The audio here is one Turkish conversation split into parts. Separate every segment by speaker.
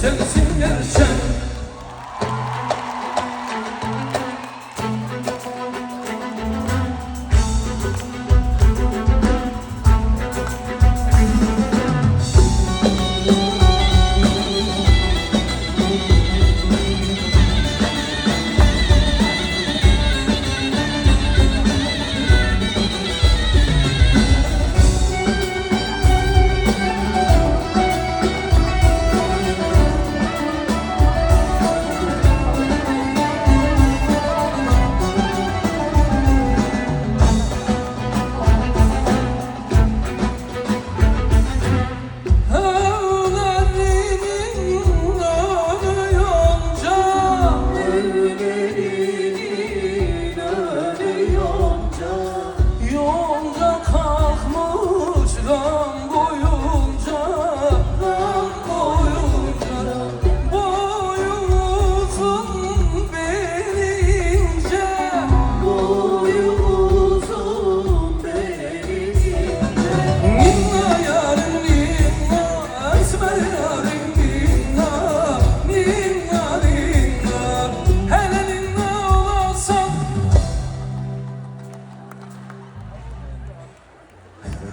Speaker 1: sensin gerçek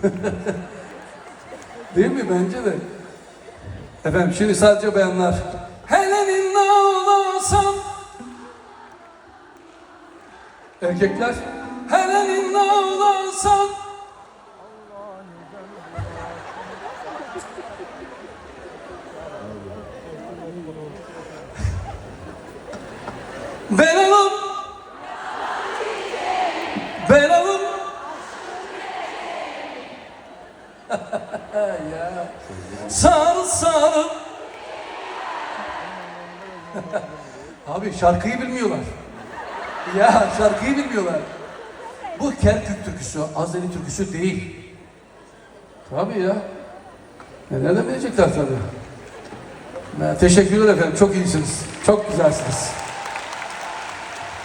Speaker 1: Değil mi? Bence de. Efendim şimdi sadece bayanlar. Hele ninna olasan Erkekler hele ninna olasan Ben alım Ben ya. Sarı sarı Abi şarkıyı bilmiyorlar. Ya şarkıyı bilmiyorlar. Bu Kerkük türküsü, Azeri türküsü değil. Tabii ya. E nereden bilecekler tabii. Ben teşekkürler efendim, çok iyisiniz. Çok güzelsiniz.